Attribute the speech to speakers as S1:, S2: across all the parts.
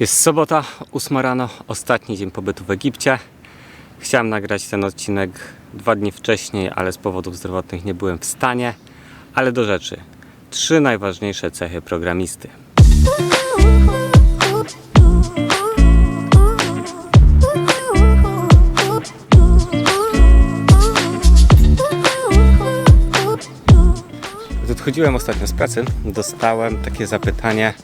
S1: Jest sobota, 8 rano, ostatni dzień pobytu w Egipcie. Chciałem nagrać ten odcinek dwa dni wcześniej, ale z powodów zdrowotnych nie byłem w stanie. Ale do rzeczy. Trzy najważniejsze cechy programisty. Gdy odchodziłem ostatnio z pracy, dostałem takie zapytanie: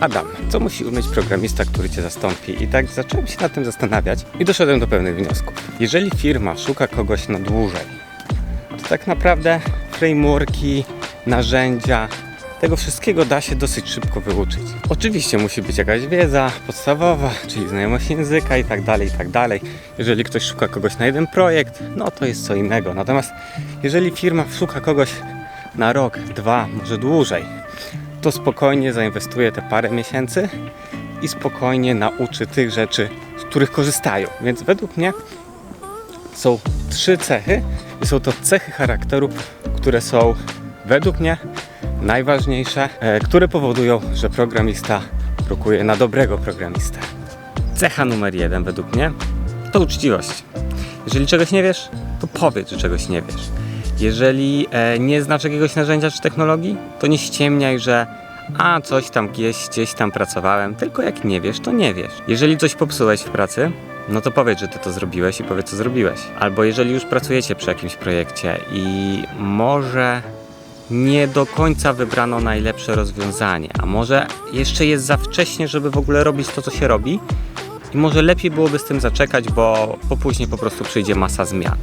S1: Adam, co musi umieć programista, który cię zastąpi? I tak zacząłem się nad tym zastanawiać i doszedłem do pewnych wniosków. Jeżeli firma szuka kogoś na dłużej, to tak naprawdę frameworki, narzędzia, tego wszystkiego da się dosyć szybko wyuczyć. Oczywiście musi być jakaś wiedza podstawowa, czyli znajomość języka i tak dalej, i tak dalej. Jeżeli ktoś szuka kogoś na jeden projekt, no to jest co innego. Natomiast jeżeli firma szuka kogoś na rok, dwa, może dłużej, to spokojnie zainwestuje te parę miesięcy i spokojnie nauczy tych rzeczy, z których korzystają. Więc według mnie są trzy cechy i są to cechy charakteru, które są według mnie najważniejsze, e, które powodują, że programista prokuje na dobrego programistę. Cecha numer jeden według mnie to uczciwość. Jeżeli czegoś nie wiesz, to powiedz, że czegoś nie wiesz. Jeżeli e, nie znasz jakiegoś narzędzia czy technologii, to nie ściemniaj, że a coś tam gdzieś, gdzieś tam pracowałem, tylko jak nie wiesz, to nie wiesz. Jeżeli coś popsułeś w pracy, no to powiedz, że ty to zrobiłeś i powiedz, co zrobiłeś. Albo jeżeli już pracujecie przy jakimś projekcie i może nie do końca wybrano najlepsze rozwiązanie, a może jeszcze jest za wcześnie, żeby w ogóle robić to, co się robi, i może lepiej byłoby z tym zaczekać, bo, bo później po prostu przyjdzie masa zmian.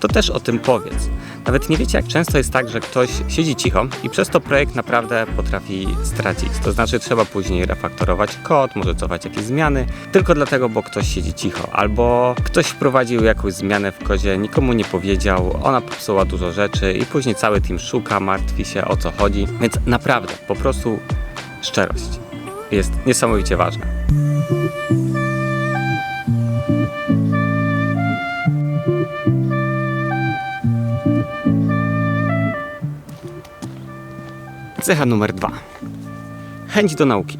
S1: To też o tym powiedz. Nawet nie wiecie, jak często jest tak, że ktoś siedzi cicho i przez to projekt naprawdę potrafi stracić. To znaczy, trzeba później refaktorować kod, może cofać jakieś zmiany, tylko dlatego, bo ktoś siedzi cicho, albo ktoś wprowadził jakąś zmianę w kodzie, nikomu nie powiedział, ona popsuła dużo rzeczy i później cały team szuka, martwi się o co chodzi. Więc naprawdę, po prostu szczerość jest niesamowicie ważna. Cecha numer dwa. Chęć do nauki.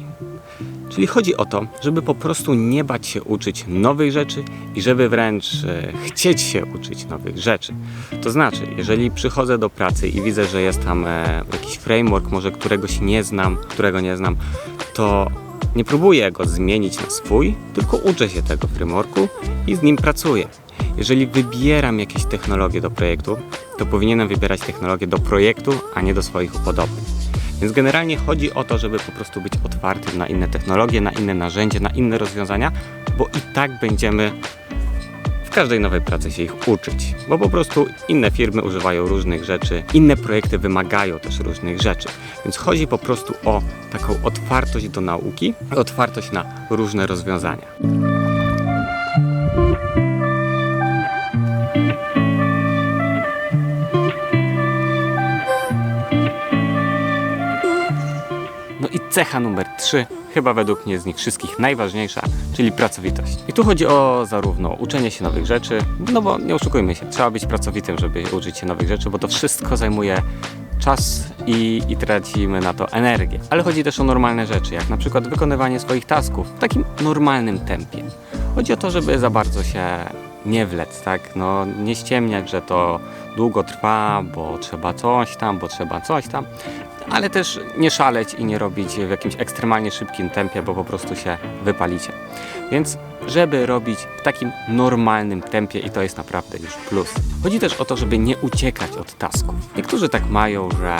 S1: Czyli chodzi o to, żeby po prostu nie bać się uczyć nowych rzeczy i żeby wręcz e, chcieć się uczyć nowych rzeczy. To znaczy, jeżeli przychodzę do pracy i widzę, że jest tam e, jakiś framework, może któregoś nie znam, którego nie znam, to nie próbuję go zmienić na swój, tylko uczę się tego frameworku i z nim pracuję. Jeżeli wybieram jakieś technologie do projektu, to powinienem wybierać technologię do projektu, a nie do swoich upodobań. Więc generalnie chodzi o to, żeby po prostu być otwartym na inne technologie, na inne narzędzia, na inne rozwiązania, bo i tak będziemy w każdej nowej pracy się ich uczyć, bo po prostu inne firmy używają różnych rzeczy, inne projekty wymagają też różnych rzeczy. Więc chodzi po prostu o taką otwartość do nauki, otwartość na różne rozwiązania. Cecha numer 3, chyba według mnie z nich wszystkich najważniejsza, czyli pracowitość. I tu chodzi o zarówno uczenie się nowych rzeczy, no bo nie oszukujmy się, trzeba być pracowitym, żeby uczyć się nowych rzeczy, bo to wszystko zajmuje czas i, i tracimy na to energię. Ale chodzi też o normalne rzeczy, jak na przykład wykonywanie swoich tasków w takim normalnym tempie. Chodzi o to, żeby za bardzo się nie wlec, tak? No, nie ściemniać, że to długo trwa, bo trzeba coś tam, bo trzeba coś tam, ale też nie szaleć i nie robić w jakimś ekstremalnie szybkim tempie, bo po prostu się wypalicie. Więc żeby robić w takim normalnym tempie i to jest naprawdę już plus. Chodzi też o to, żeby nie uciekać od tasków. Niektórzy tak mają, że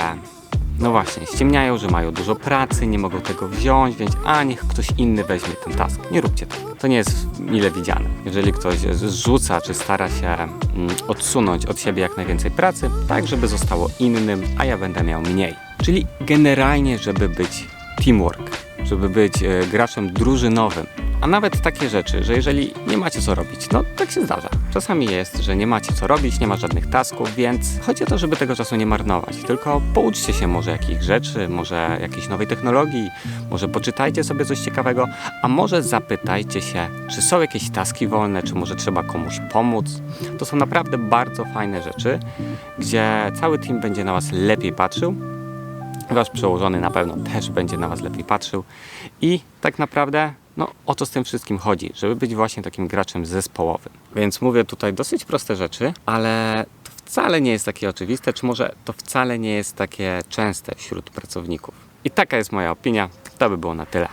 S1: no właśnie, ściemniają, że mają dużo pracy, nie mogą tego wziąć, więc a niech ktoś inny weźmie ten task. Nie róbcie tego. To nie jest mile widziane. Jeżeli ktoś zrzuca czy stara się mm, odsunąć od siebie jak najwięcej pracy, tak żeby zostało innym, a ja będę miał mniej. Czyli generalnie, żeby być teamwork, żeby być e, graczem drużynowym. A nawet takie rzeczy, że jeżeli nie macie co robić, no tak się zdarza. Czasami jest, że nie macie co robić, nie ma żadnych tasków, więc chodzi o to, żeby tego czasu nie marnować. Tylko pouczcie się może jakichś rzeczy, może jakiejś nowej technologii, może poczytajcie sobie coś ciekawego, a może zapytajcie się, czy są jakieś taski wolne, czy może trzeba komuś pomóc. To są naprawdę bardzo fajne rzeczy, gdzie cały team będzie na Was lepiej patrzył, Wasz przełożony na pewno też będzie na Was lepiej patrzył i tak naprawdę No, o to z tym wszystkim chodzi, żeby być właśnie takim graczem zespołowym. Więc mówię tutaj dosyć proste rzeczy, ale to wcale nie jest takie oczywiste, czy może to wcale nie jest takie częste wśród pracowników. I taka jest moja opinia. To by było na tyle.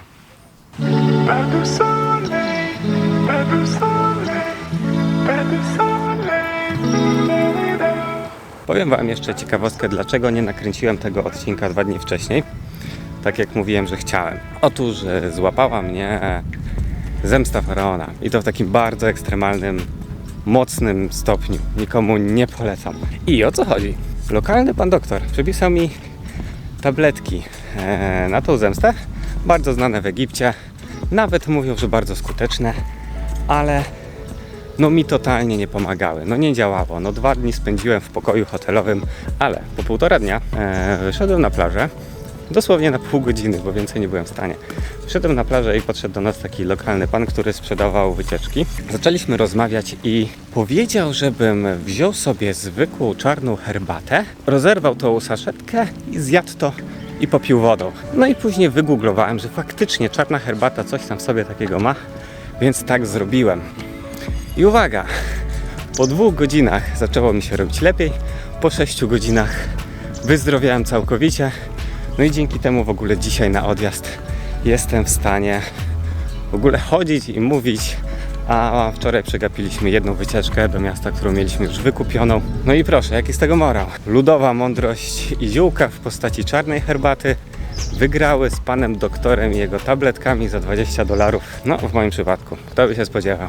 S1: Powiem Wam jeszcze ciekawostkę, dlaczego nie nakręciłem tego odcinka dwa dni wcześniej, tak jak mówiłem, że chciałem. Otóż e, złapała mnie e, zemsta faraona i to w takim bardzo ekstremalnym, mocnym stopniu. Nikomu nie polecam. I o co chodzi? Lokalny pan doktor przepisał mi tabletki e, na tą zemstę, bardzo znane w Egipcie. Nawet mówią, że bardzo skuteczne, ale no mi totalnie nie pomagały. No nie działało. No dwa dni spędziłem w pokoju hotelowym, ale po półtora dnia e, wyszedłem na plażę. Dosłownie na pół godziny, bo więcej nie byłem w stanie. Wszedłem na plażę i podszedł do nas taki lokalny pan, który sprzedawał wycieczki. Zaczęliśmy rozmawiać i powiedział, żebym wziął sobie zwykłą czarną herbatę, rozerwał tą saszetkę i zjadł to i popił wodą. No i później wygooglowałem, że faktycznie czarna herbata coś tam w sobie takiego ma, więc tak zrobiłem. I uwaga, po dwóch godzinach zaczęło mi się robić lepiej, po sześciu godzinach wyzdrowiałem całkowicie. No i dzięki temu w ogóle dzisiaj na odjazd jestem w stanie w ogóle chodzić i mówić. A wczoraj przegapiliśmy jedną wycieczkę do miasta, którą mieliśmy już wykupioną. No i proszę, jaki z tego morał? Ludowa mądrość i ziółka w postaci czarnej herbaty wygrały z panem doktorem i jego tabletkami za 20 dolarów. No, w moim przypadku. Kto by się spodziewał?